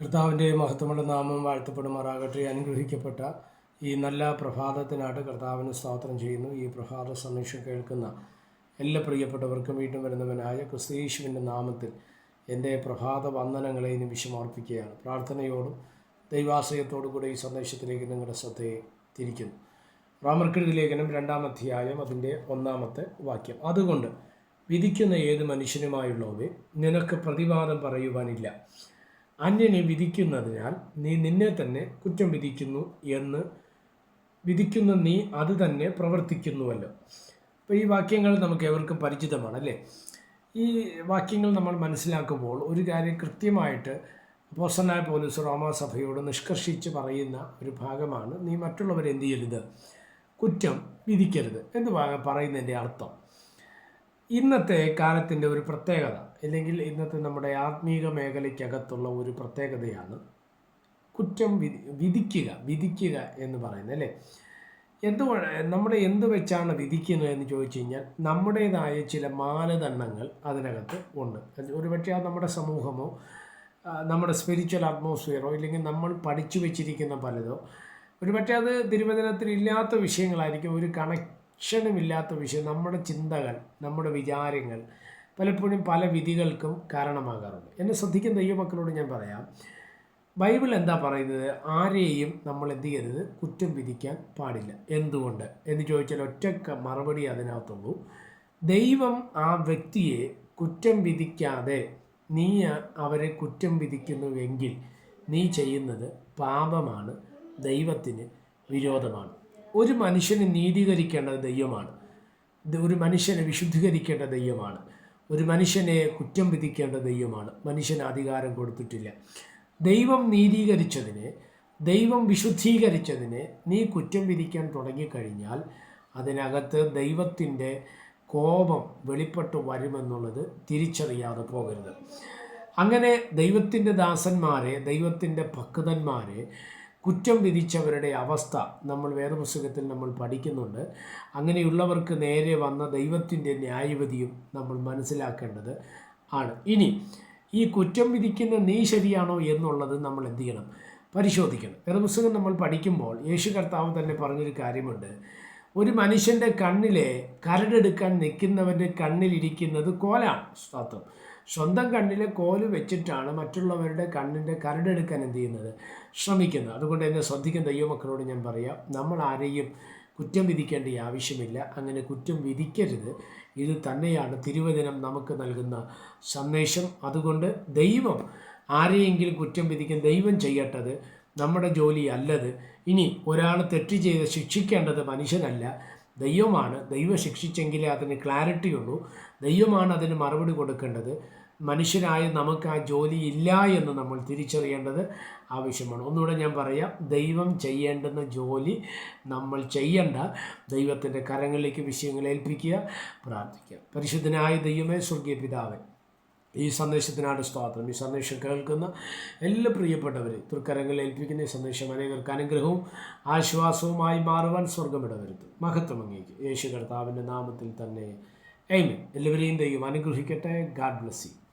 കർത്താവിന്റെ മഹത്വമുള്ള നാമം വാഴ്ത്തപ്പെടുമാറാകട്ടെ. അനുഗ്രഹിക്കപ്പെട്ട ഈ നല്ല പ്രഭാതത്തിനായിട്ട് കർത്താവിന് സ്തോത്രം ചെയ്യുന്നു. ഈ പ്രഭാത സന്ദേശം കേൾക്കുന്ന എല്ലാ പ്രിയപ്പെട്ടവർക്കും വീണ്ടും വരുന്നവനായ ക്രിസ്തീശുവിന്റെ നാമത്തിൽ എന്റെ പ്രഭാത വന്ദനങ്ങളെ നിമിഷം അർപ്പിക്കുകയാണ് പ്രാർത്ഥനയോടും ദൈവാശ്രയത്തോടു കൂടെ ഈ സന്ദേശത്തിലേക്ക് നിങ്ങളുടെ ശ്രദ്ധയെ തിരിക്കുന്നു. റാമർക്കെഴുതി ലേഖനം രണ്ടാം അധ്യായം അതിന്റെ ഒന്നാമത്തെ വാക്യം. അതുകൊണ്ട് വിധിക്കുന്ന ഏത് മനുഷ്യനുമായുള്ളവേ നിനക്ക് പ്രതിവാദം പറയുവാനില്ല. അന്യനെ വിധിക്കുന്നതിനാൽ നീ നിന്നെ തന്നെ കുറ്റം വിധിക്കുന്നു എന്ന് വിധിക്കുന്ന നീ അത് തന്നെ പ്രവർത്തിക്കുന്നുവല്ലോ. അപ്പോൾ ഈ വാക്യങ്ങൾ നമുക്ക് ഏവർക്കും പരിചിതമാണ് അല്ലേ? ഈ വാക്യങ്ങൾ നമ്മൾ മനസ്സിലാക്കുമ്പോൾ ഒരു കാര്യം കൃത്യമായിട്ട് പോസനായ പോലീസ് റോമാസഭയോട് നിഷ്കർഷിച്ച് പറയുന്ന ഒരു ഭാഗമാണ് നീ മറ്റുള്ളവരെ എന്ത് ചെയ്യരുത്? കുറ്റം വിധിക്കരുത് എന്ന് പറയുന്നതിന്റെ അർത്ഥം. ഇന്നത്തെ കാലത്തിന്റെ ഒരു പ്രത്യേകത അല്ലെങ്കിൽ ഇന്നത്തെ നമ്മുടെ ആത്മീക മേഖലയ്ക്കകത്തുള്ള ഒരു പ്രത്യേകതയാണ് കുറ്റം വിധി വിധിക്കുക വിധിക്കുക എന്ന് പറയുന്നത് അല്ലേ? എന്ത് നമ്മുടെ എന്ത് വെച്ചാണ് വിധിക്കുന്നത് എന്ന് ചോദിച്ചു കഴിഞ്ഞാൽ നമ്മുടേതായ ചില മാനദണ്ഡങ്ങൾ അതിനകത്ത് ഉണ്ട്. ഒരുപക്ഷെ അത് നമ്മുടെ സമൂഹമോ നമ്മുടെ സ്പിരിച്വൽ അറ്റ്മോസ്ഫിയറോ ഇല്ലെങ്കിൽ നമ്മൾ പഠിച്ചു വെച്ചിരിക്കുന്ന പലതോ ഒരുപക്ഷെ അത് തിരുവചനത്തിൽ ഇല്ലാത്ത വിഷയങ്ങളായിരിക്കും ഒരു കണക്ഷനും ഇല്ലാത്ത വിഷയം നമ്മുടെ ചിന്തകൾ നമ്മുടെ വിചാരങ്ങൾ പലപ്പോഴും പല വിധികൾക്കും കാരണമാകാറുണ്ട്. എന്നെ ശ്രദ്ധിക്കുന്ന ദൈവമക്കളോട് ഞാൻ പറയാം ബൈബിൾ എന്താ പറയുന്നത്? ആരെയും നമ്മൾ എന്ത് ചെയ്യരുത്? കുറ്റം വിധിക്കാൻ പാടില്ല. എന്തുകൊണ്ട്? എന്ന് ചോദിച്ചാൽ ഒറ്റ മറുപടി അതിനകത്തുള്ളൂ. ദൈവം ആ വ്യക്തിയെ കുറ്റം വിധിക്കാതെ നീ അവരെ കുറ്റം വിധിക്കുന്നുവെങ്കിൽ നീ ചെയ്യുന്നത് പാപമാണ് ദൈവത്തിന് വിരോധമാണ്. ഒരു മനുഷ്യനെ നീതീകരിക്കേണ്ടത് ദൈവമാണ്. ഒരു മനുഷ്യനെ വിശുദ്ധീകരിക്കേണ്ട ദൈവമാണ്. ഒരു മനുഷ്യനെ കുറ്റം വിധിക്കേണ്ട ദൈവമാണ്. മനുഷ്യന് അധികാരം കൊടുത്തിട്ടില്ല. ദൈവം നീതീകരിച്ചതിന് ദൈവം വിശുദ്ധീകരിച്ചതിന് നീ കുറ്റം വിധിക്കാൻ തുടങ്ങിക്കഴിഞ്ഞാൽ അതിനകത്ത് ദൈവത്തിന്റെ കോപം വെളിപ്പെട്ട് വരുമെന്നുള്ളത് തിരിച്ചറിയാതെ പോകരുത്. അങ്ങനെ ദൈവത്തിന്റെ ദാസന്മാരെ ദൈവത്തിന്റെ ഭക്തന്മാരെ കുറ്റം വിധിച്ചവരുടെ അവസ്ഥ നമ്മൾ വേദപുസ്തകത്തിൽ നമ്മൾ പഠിക്കുന്നുണ്ട്. അങ്ങനെയുള്ളവർക്ക് നേരെ വന്ന ദൈവത്തിന്റെ ന്യായവിധിയും നമ്മൾ മനസ്സിലാക്കേണ്ടത് ആണ്. ഇനി ഈ കുറ്റം വിധിക്കുന്ന നീ ശരിയാണോ എന്നുള്ളത് നമ്മൾ എന്ത് ചെയ്യണം? പരിശോധിക്കണം. വേദപുസ്തകം നമ്മൾ പഠിക്കുമ്പോൾ യേശു കർത്താവ് തന്നെ പറഞ്ഞൊരു കാര്യമുണ്ട്. ഒരു മനുഷ്യന്റെ കണ്ണിലെ കരടെടുക്കാൻ നിൽക്കുന്നവന്റെ കണ്ണിലിരിക്കുന്നത് കോലാണ്. സ്തോത്രം സ്വന്തം കണ്ണിലെ കോൽ വെച്ചിട്ടാണ് മറ്റുള്ളവരുടെ കണ്ണിന്റെ കരടെടുക്കാൻ എന്ത് ചെയ്യുന്നത്? ശ്രമിക്കുന്നത്. അതുകൊണ്ട് എന്നെ ശ്രദ്ധിക്കുന്ന ദൈവമക്കളോട് ഞാൻ പറയാം. നമ്മൾ ആരെയും കുറ്റം വിധിക്കേണ്ട ആവശ്യമില്ല. അങ്ങനെ കുറ്റം വിധിക്കരുത്. ഇത് തന്നെയാണ് തിരുവചനം നമുക്ക് നൽകുന്ന സന്ദേശം. അതുകൊണ്ട് ദൈവം ആരെയെങ്കിലും കുറ്റം വിധിക്കാൻ ദൈവം ചെയ്യട്ടത് നമ്മുടെ ജോലി അല്ലത്. ഇനി ഒരാൾ തെറ്റ് ചെയ്ത് ശിക്ഷിക്കേണ്ടത് മനുഷ്യനല്ല. ദൈവമാണ്. ദൈവം ശിക്ഷിച്ചെങ്കിലേ അതിന് ക്ലാരിറ്റി ഉള്ളൂ ദൈവമാണ് അതിന് മറുപടി കൊടുക്കേണ്ടത്. മനുഷ്യരായ നമുക്ക് ആ ജോലി ഇല്ല എന്ന് നമ്മൾ തിരിച്ചറിയേണ്ടത് ആവശ്യമാണ്. ഒന്നുകൂടെ ഞാൻ പറയാം ദൈവം ചെയ്യേണ്ടുന്ന ജോലി നമ്മൾ ചെയ്യേണ്ട. ദൈവത്തിന്റെ കരങ്ങളിലേക്ക് വിഷയങ്ങൾ ഏൽപ്പിക്കുക പ്രാർത്ഥിക്കുക. പരിശുദ്ധനായ ദൈവമേ സ്വർഗീയ പിതാവേ ഈ സന്ദേശത്തിനാണ് സ്വാതന്ത്ര്യം ഈ സന്ദേശം കേൾക്കുന്ന എല്ലാ പ്രിയപ്പെട്ടവരെ തൃക്കരങ്ങളിൽ ഏൽപ്പിക്കുന്ന ഈ സന്ദേശം അനേകർക്ക് അനുഗ്രഹവും ആശ്വാസവുമായി മാറുവാൻ സ്വർഗമിടവരുത്തും മഹത്വം അങ്ങേക്ക്. യേശു കർത്താവിന്റെ നാമത്തിൽ തന്നെ. എയ്മൻ എല്ലാവരെയും ദൈവം അനുഗ്രഹിക്കട്ടെ. God bless you